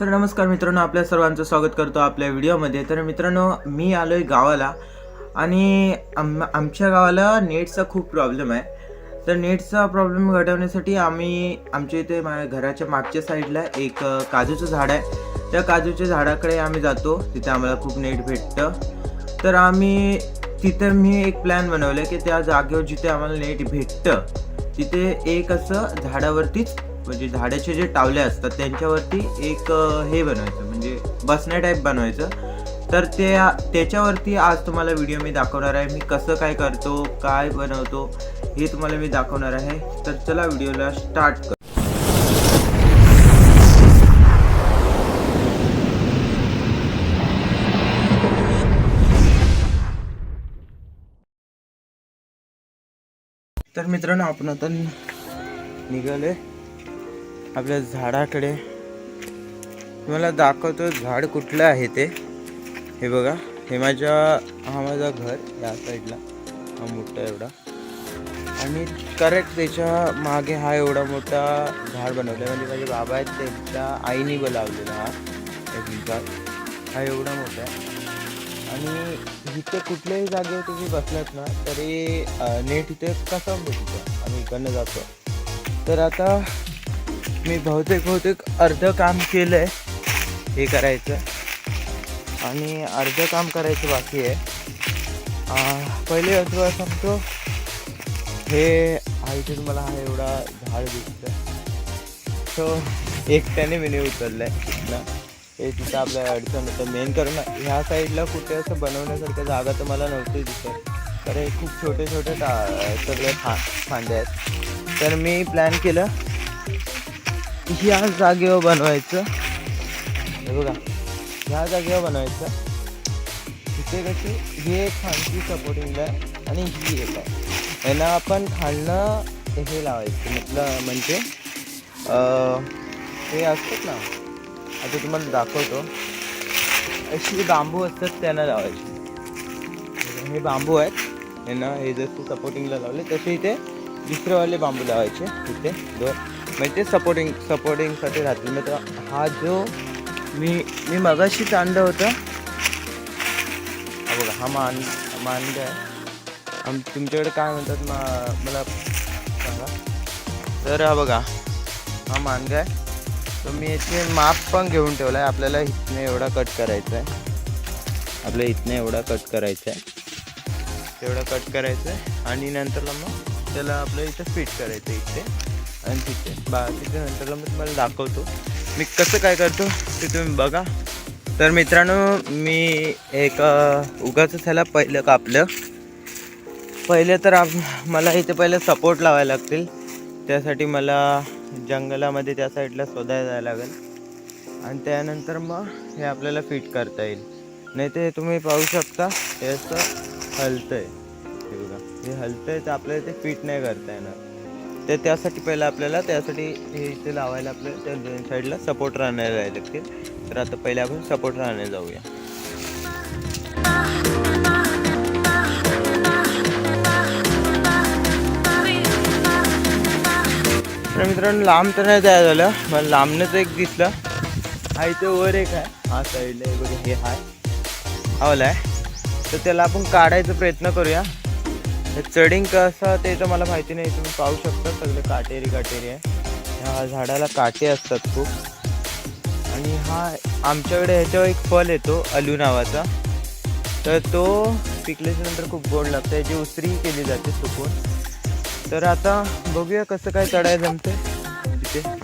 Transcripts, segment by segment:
तर नमस्कार मित्रांनो आपल्या सर्वांचं स्वागत करतो आपल्या व्हिडिओमध्ये. तर मित्रांनो मी आलो आहे गावाला आणि आम आमच्या गावाला नेटचा खूप प्रॉब्लेम आहे. तर नेटचा प्रॉब्लेम घडवण्यासाठी आम्ही आमच्या इथे माझ्या घराच्या मागच्या साईडला एक काजूचं झाड आहे. त्या काजूच्या झाडाकडे आम्ही जातो. तिथे आम्हाला खूप नेट भेटतं. तर आम्ही तिथे मी एक प्लॅन बनवलं की त्या जागेवर जिथे आम्हाला नेट भेटतं तिथे एक असं झाडावरतीच म्हणजे झाडाचे जे टावले असतात त्यांच्यावरती एक हे बनवायचं म्हणजे बसण्या टाईप बनवायचं. तर ते त्याच्यावरती आज तुम्हाला व्हिडिओ मी दाखवणार आहे मी कसं काय करतो काय बनवतो हे तुम्हाला मी दाखवणार आहे. तर चला व्हिडिओला स्टार्ट कर. तर मित्रांनो आपण आता निघाले आपल्या झाडाकडे. तुम्हाला दाखवतो झाड कुठलं आहे ते. हे बघा हे माझ्या हा माझा घर या साईडला हा मोठा एवढा. आणि करेक्ट त्याच्यामागे हा एवढा मोठा झाड बनवला म्हणजे माझे बाबा आहेत त्यांच्या आईने लावलेला हा एक हा एवढा मोठा आहे. आणि इथे कुठल्याही जागेवर तुम्ही बसलात ना तरी नेट इथे कसं बघतो आम्ही इकडनं जातो. तर आता मी बहुतेक बहुतेक अर्धं काम केलं आहे हे करायचं. आणि अर्धं काम करायचं बाकी आहे. पहिले असं सांगतो हे हा मला हा एवढा झाड दिसतं सो एकट्याने मी उचललं आहे तिथनं हे तिथं आपल्या अडचण होतं. मेन करून ह्या साईडला कुठे असं बनवण्यासारखं जागा तर मला नव्हती दिसत. तर हे खूप छोटे छोटे टा सगळे फा फांदे आहेत. तर मी प्लॅन केलं ह्या जागेवर बनवायचं. हे बघा ह्या जागेवर बनवायचं. तिथे कशी ही एक खांची सपोर्टिंगला आहे आणि ही एक आहे यांना आपण खालनं हे लावायचं म्हटलं म्हणजे हे असतात ना आता तुम्हाला दाखवतो. अशी बांबू असतात त्यांना लावायचे. हे बांबू आहेत यांना हे जसं सपोर्टिंगला लावले तसे इथे दुसरेवाले बांबू लावायचे इथे दोन. म्हणजे सपोर्टिंग सपोर्टिंगसाठी राहतील. मग तर हा जो मी मी मगाशीच आणलं होतं. बघा हा मान मानगा आहे. आम तुमच्याकडे काय म्हणतात? मा मला सांगा. तर हा बघा हा मानगा आहे. तर मी याचे माप पण घेऊन ठेवला आहे आपल्याला इथनं एवढा कट करायचा आहे. आपल्या इथनं एवढा कट करायचा आहे. तेवढा कट करायचं आहे. आणि नंतरला मग त्याला आपल्या इथं फिट करायचं इथे. आणि तिथे बा तिथे नंतरला मी तुम्हाला दाखवतो. मी कसं काय करतो ते तुम्ही बघा. तर मित्रांनो मी एक उगाच ह्याला पहिलं कापलं. पहिले तर आप मला इथे पहिले सपोर्ट लावायला लागतील. त्यासाठी मला जंगलामध्ये त्या साईडला शोधायला जायला लागेल. आणि त्यानंतर मग हे आपल्याला फिट करता येईल. नाही ते तुम्ही पाहू शकता हे असं हलतंय. हे बघा हे आहे तर आपल्याला ते फिट नाही करता येणार. तर त्यासाठी पहिलं आपल्याला त्यासाठी हे इथे लावायला आपल्याला त्या दोन साईडला सपोर्ट राहण्याला लागतील तर आता पहिले आपण सपोर्ट राहण्या जाऊया. तर मित्रांनो लांब तर नाही जायला झालं मला लांबनंच एक दिसलं. हा इथे वर एक आहे. हा साईडला एक हे हाय हवला आहे. तर त्याला आपण काढायचा प्रयत्न करूया. चढिंग कसं ते तर मला माहिती नाही. तुम्ही पाहू शकता सगळे काटेरी काटेरी आहे. ह्या झाडाला काटे असतात खूप. आणि हा आमच्याकडे ह्याच्यावर एक फल येतो अलू नावाचा. तर तो पिकल्याच्या नंतर खूप गोड लागतो. याची उसरी केली जाते सुकून. तर आता बघूया कसं काय चढायला जमते तिथे.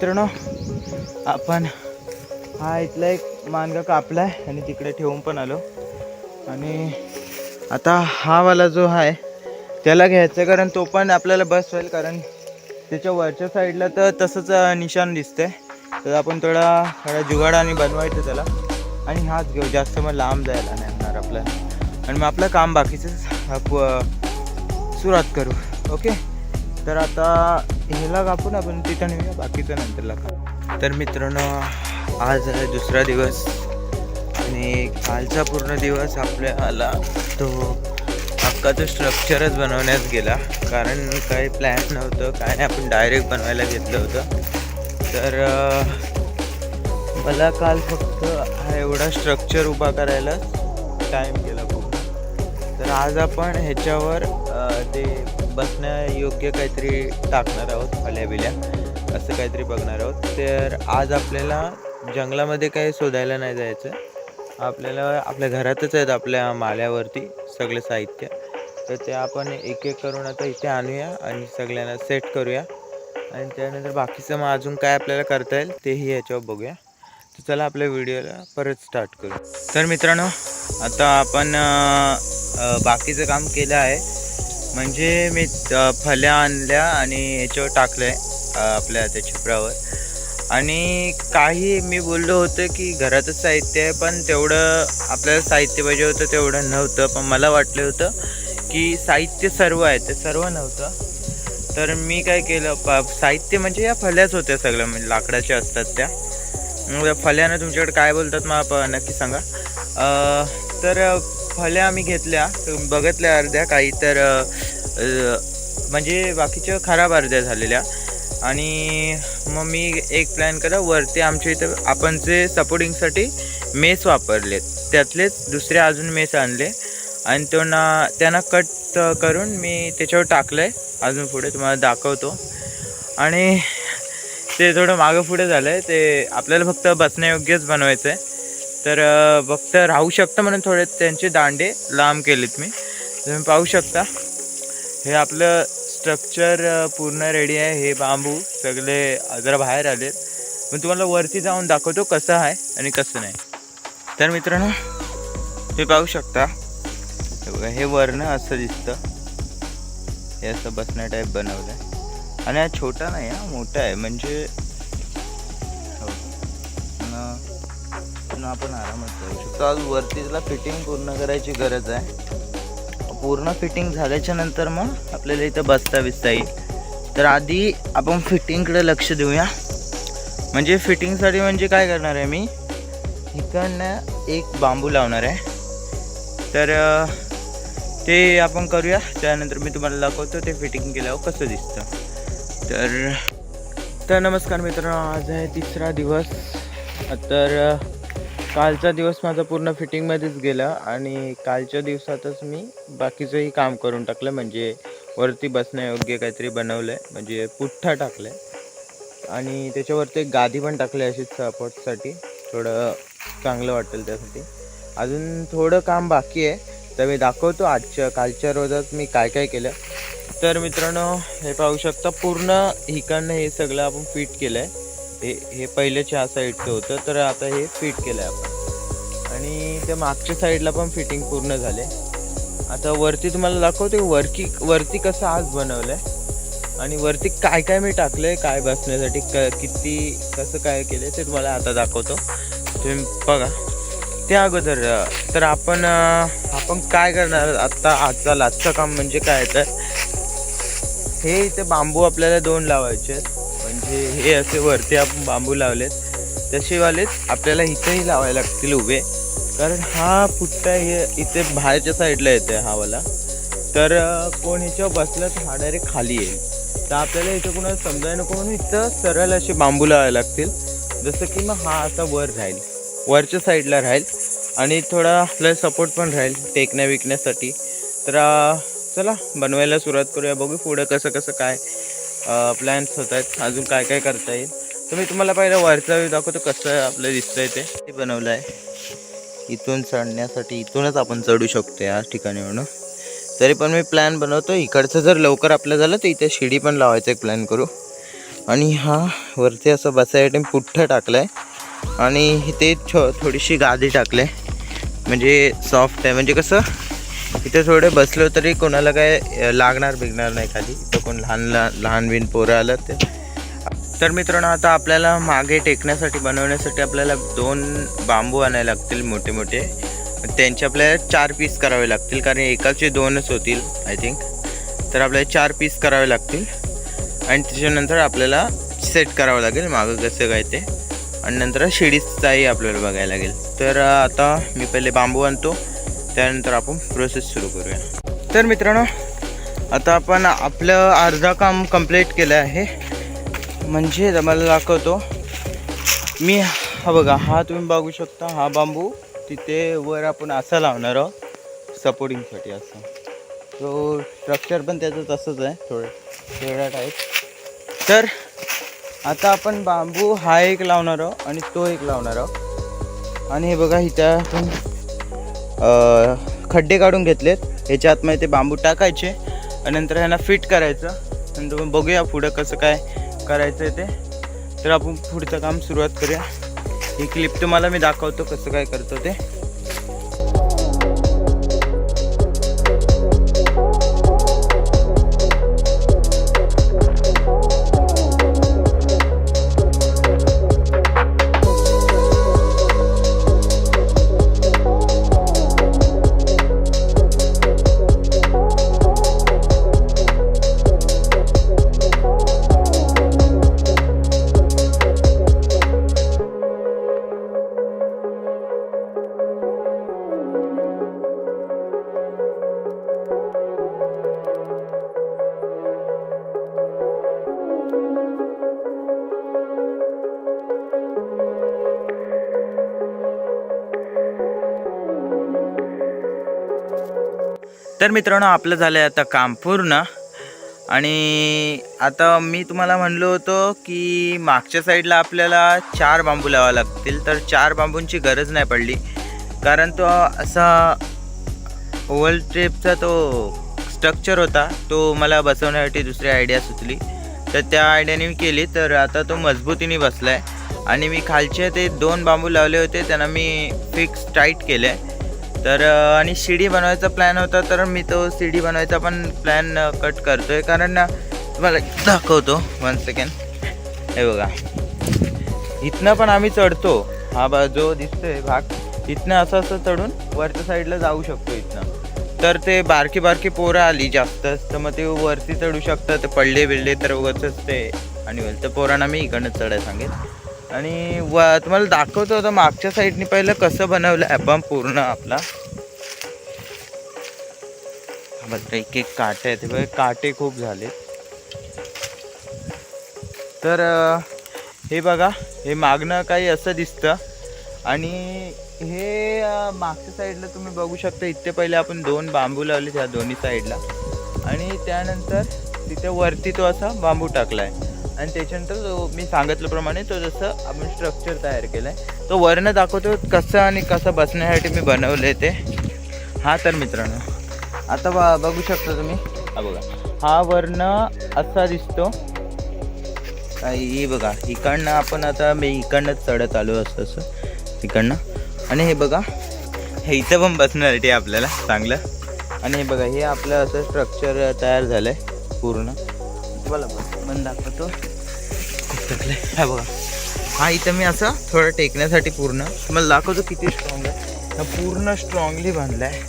मित्रांनो आपण हा इथला एक मानगा कापला आहे आणि तिकडे ठेवून पण आलो. आणि आता हा वाला जो आहे त्याला घ्यायचं आहे कारण तो पण आपल्याला बस होईल कारण त्याच्या वरच्या साईडला तर तसंच अं, निशाण दिसतंय. तर आपण थोडा थोडा जुगाड आणि बनवायचं त्याला. आणि हाच घेऊ जास्त मग लांब जायला नाही होणार आपल्याला आणि मग आपलं काम बाकीचं सुरुवात करू. ओके? तर आता ह्याला कापून आपण तिथं नेऊया बाकीचं नंतरला का तर मित्रांनो आज आहे दुसरा दिवस आणि कालचा पूर्ण दिवस आपल्याला तो हक्काचं स्ट्रक्चरच बनवण्यात गेला. कारण काही प्लॅन नव्हतं काय नाही आपण डायरेक्ट बनवायला घेतलं होतं. तर मला काल फक्त हा एवढा स्ट्रक्चर उभा करायला टाईम गेला खूप तर आज आपण ह्याच्यावर ते बसण्यायोग्य काहीतरी टाकणार आहोत फल्या बिल्या असं काहीतरी बघणार आहोत. तर आज आपल्याला जंगलामध्ये काही शोधायला नाही जायचं. आपल्याला आपल्या घरातच आहेत आपल्या माल्यावरती सगळे साहित्य. तर ते आपण एक एक करून आता इथे आणूया आणि सगळ्यांना सेट करूया. आणि त्यानंतर बाकीचं मग अजून काय आपल्याला करता येईल तेही याच्यावर बघूया. तर चला आपल्या व्हिडिओला परत स्टार्ट करू. तर मित्रांनो आता आपण बाकीचं काम केलं आहे. म्हणजे मी फल्या आणल्या आणि याच्यावर टाकलं आहे आपल्या त्या छिपरावर. आणि काही मी बोललो होतं की घरातच साहित्य आहे पण तेवढं आपल्याला साहित्य पाहिजे होतं तेवढं नव्हतं. पण मला वाटलं होतं की साहित्य सर्व आहे ते सर्व नव्हतं. तर मी काय केलं प साहित्य म्हणजे या फल्याच होत्या सगळ्या म्हणजे लाकडाच्या असतात त्या. फल्यानं तुमच्याकडे काय बोलतात मग नक्की सांगा. तर फळ्या आम्ही घेतल्या बघितल्या अर्ध्या काही तर म्हणजे बाकीच्या खराब अर्ध्या झालेल्या. आणि मग मी एक प्लॅन केला वरती आमच्या इथं आपण जे सपोर्टिंगसाठी मेस वापरलेत त्यातलेच दुसरे अजून मेस आणले. आणि तो ना त्यांना कट करून मी त्याच्यावर टाकलं आहे अजून पुढे तुम्हाला दाखवतो. आणि ते थोडं मागं पुढे झालं आहे ते आपल्याला फक्त बसण्यायोग्यच बनवायचं आहे तर फक्त राहू शकतं म्हणून थोडे त्यांचे दांडे लांब केलेत मी. तुम्ही पाहू शकता. हे आपलं स्ट्रक्चर पूर्ण रेडी आहे. हे बांबू सगळे जरा बाहेर आलेत. मी तुम्हाला वरती जाऊन दाखवतो कसं आहे आणि कसं नाही. तर मित्रांनो हे पाहू शकता. हे बघा हे वरनं असं दिसतं. हे असं बसण्या टाईप बनवलं आहे आणि हा छोटा नाही हा मोठा आहे. म्हणजे न- आपण आरामात करू शकतो. आज वरतीला फिटिंग पूर्ण करायची गरज आहे. पूर्ण फिटिंग झाल्याच्यानंतर मग आपल्याला इथं बसता बिसता येईल. तर आधी आपण फिटिंगकडे लक्ष देऊया. म्हणजे फिटिंगसाठी म्हणजे काय करणार आहे मी? इकडनं एक बांबू लावणार आहे. तर ते आपण करूया. त्यानंतर मी तुम्हाला दाखवतो ते फिटिंग केल्यावर कसं दिसतं. तर तर नमस्कार मित्रांनो. आज आहे तिसरा दिवस. तर कालचा दिवस माझा पूर्ण फिटिंगमध्येच गेला आणि कालच्या दिवसातच मी बाकीचंही काम करून टाकलं म्हणजे वरती बसण्यायोग्य काहीतरी बनवलं आहे म्हणजे पुठ्ठा टाकलं आहे आणि त्याच्यावरती एक गादी पण टाकली आहे अशीच सपोर्टसाठी थोडं चांगलं वाटेल त्यासाठी. अजून थोडं काम बाकी आहे तर मी दाखवतो आजच्या कालच्या रोजात मी काय काय केलं. तर मित्रांनो हे पाहू शकता पूर्ण इकडनं हे सगळं आपण फिट केलं आहे हे हे पहिलं चार साईडचं होतं तर आता हे फिट केलं आहे आपण. आणि त्या मागच्या साईडला पण फिटिंग पूर्ण झाले. आता वरती तुम्हाला दाखवते वरकी वरती कसं आज बनवलं आहे आणि वरती काय काय मी टाकलं आहे काय बसण्यासाठी क किती कसं काय केलं आहे ते तुम्हाला आता दाखवतो. तुम्ही बघा. त्या अगोदर तर आपण आपण काय करणार आत्ता आजचा लास्टचं काम म्हणजे काय तर हे इथे बांबू आपल्याला दोन लावायचे आहेत. हे हे असे वरती आपण बांबू लावलेत. तसेवालेच आपल्याला इथेही लावायला लागतील उभे. कारण हा पुट्टा हे इथे बाहेरच्या साईडला येते हावाला तर कोण ह्याच्यावर बसलं तर हा डायरेक्ट खाली येईल. तर आपल्याला इथं कोणाला समजायला नको म्हणून इथं सरळ असे बांबू लावायला लागतील. जसं की मग हा असा वर राहील. वरच्या साईडला राहील. आणि थोडा आपल्याला सपोर्ट पण राहील टेकण्या विकण्यासाठी तर चला बनवायला सुरुवात करूया. बघू पुढं कसं कसं काय प्लॅन्स होत आहेत. अजून काय काय करता येईल? तर मी तुम्हाला पहिलं वरचा व्ह्यू दाखवतो कसं आपलं दिसतंय ते. ते बनवलं आहे इथून चढण्यासाठी इथूनच आपण चढू शकतो या ठिकाणी म्हणून. तरी पण मी प्लॅन बनवतो. इकडचं जर लवकर आपलं झालं तर इथे शिडी पण लावायचा एक प्लॅन करू. आणि हा वरती असं बसायसाठी पुठ्ठं टाकलं आहे आणि इथे छो थोडीशी गादी टाकलं आहे म्हणजे सॉफ्ट आहे. म्हणजे कसं इथे थोडे बसलो तरी कोणाला काय लागणार बिगणार नाही खाली. इथं कोण लहान लहान लहान बिन पोरं आलं ते तर मित्रांनो आता आपल्याला मागे टेकण्यासाठी बनवण्यासाठी आपल्याला दोन बांबू आणायला लागतील मोठे मोठे. त्यांचे आपल्याला चार पीस करावे लागतील कारण एकाचे दोनच होतील आय थिंक तर आपल्याला चार पीस करावे लागतील. आणि त्याच्यानंतर आपल्याला सेट करावं लागेल मागं कसं काय ते. आणि नंतर शिडीचाही आपल्याला बघायला लागेल. तर आता मी पहिले बांबू आणतो. त्यानंतर आपण प्रोसेस सुरू करूया. तर मित्रांनो आता आपण आपलं अर्धा काम कंप्लीट केलं आहे. म्हणजे मला दाखवतो. मी हा बघा हा तुम्ही बघू शकता हा बांबू. तिथे वर आपण असा लावणार आहोत सपोर्टिंगसाठी असं. तो स्ट्रक्चर पण त्याचं तसंच आहे थोडं थोडा टाईप तर आता आपण बांबू हा एक लावणार आहोत आणि तो एक लावणार आहोत. आणि हे बघा इथं आपण खड्डे काढून घेतलेत. ह्याच्या आतमध्ये ते बांबू टाकायचे आणि नंतर ह्यांना फिट करायचं. नंतर मग बघूया पुढं कसं काय करायचं आहे ते. तर आपण पुढचं काम सुरुवात करूया. ही क्लिप तुम्हाला मी दाखवतो कसं काय करतो ते. तर मित्रांनो आपलं झालं आहे आता काम पूर्ण. आणि आता मी तुम्हाला म्हणलो होतो की मागच्या साईडला आपल्याला चार बांबू लावावे लागतील. तर चार बांबूंची गरज नाही पडली. कारण तो असा ओव्हल टेपचा तो स्ट्रक्चर होता. तो मला बसवण्यासाठी दुसरी आयडिया सुचली. तर त्या आयडियाने मी केली. तर आता तो मजबूतीने बसला आहे आणि मी खालचे ते दोन बांबू लावले होते. त्यांना मी फिक्स टाईट केले तर आणि शिडी बनवायचा प्लॅन होता तर मी तो शिडी बनवायचा पण प्लॅन कट करतो आहे कारण तुम्हाला दाखवतो. वन सेकंड हे बघा. इथनं पण आम्ही चढतो. हा बा जो दिसतोय भाग. इथनं असं असं चढून वरच्या साईडला जाऊ शकतो इथनं. तर ते बारकी बारकी पोरं आली जास्त तर मग ते वरती चढू शकतात. ते पडले बिडले तर उगाचच ते. आणि होईल तर पोरांना मी इकडनं चढायला सांगेन. आणि व तुम्हाला दाखवतो आता मागच्या साईडने पहिलं कसं बनवलं आपण पूर्ण आपला. हा बघा एक एक काटे आहेत बघ बघा काटे खूप झाले तर हे बघा हे मागणं काही असं दिसतं. आणि हे मागच्या साईडला तुम्ही बघू शकता इथे पहिले आपण दोन बांबू लावले त्या दोन्ही साईडला. आणि त्यानंतर तिथे वरती तो असा बांबू टाकला आहे आणि त्याच्यानंतर जो मी सांगितल्याप्रमाणे तो जसं आपण स्ट्रक्चर तयार केलं आहे तो वर्ण दाखवतो कसं आणि कसं बसण्यासाठी मी बनवले ते. हा तर मित्रांनो आता बा बघू शकता तुम्ही. हा बघा. हा वर्ण असा दिसतो. ही बघा इकडनं आपण आता मी इकडनंच चढत आलो असं असं. इकडनं. आणि हे बघा हे इथं पण बसण्यासाठी आपल्याला चांगलं. आणि हे बघा हे आपलं असं स्ट्रक्चर तयार झालं आहे पूर्ण. तुम्हाला मन दाखवतो. टाकलं हा बघा. हा इथं मी असं थोडं टेकण्यासाठी पूर्ण. तुम्हाला दाखवतो किती स्ट्रॉंग आहे. हा पूर्ण स्ट्रॉंगली बांधला आहे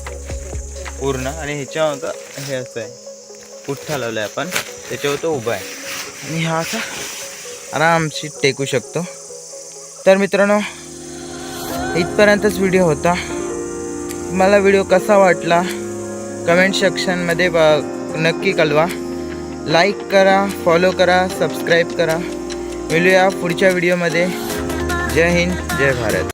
पूर्ण. आणि ह्याच्यावर हे असं आहे. पुठ्ठा लावला आहे आपण. त्याच्यावर तो उभा आहे. आणि हा असा आरामशी टेकू शकतो. तर मित्रांनो इथपर्यंतच व्हिडिओ होता. मला व्हिडिओ कसा वाटला? कमेंट सेक्शनमध्ये ब नक्की कळवा. लाईक करा फॉलो करा सबस्क्राईब करा. मिळूया पुढच्या व्हिडिओमध्ये जय हिंद जय भारत.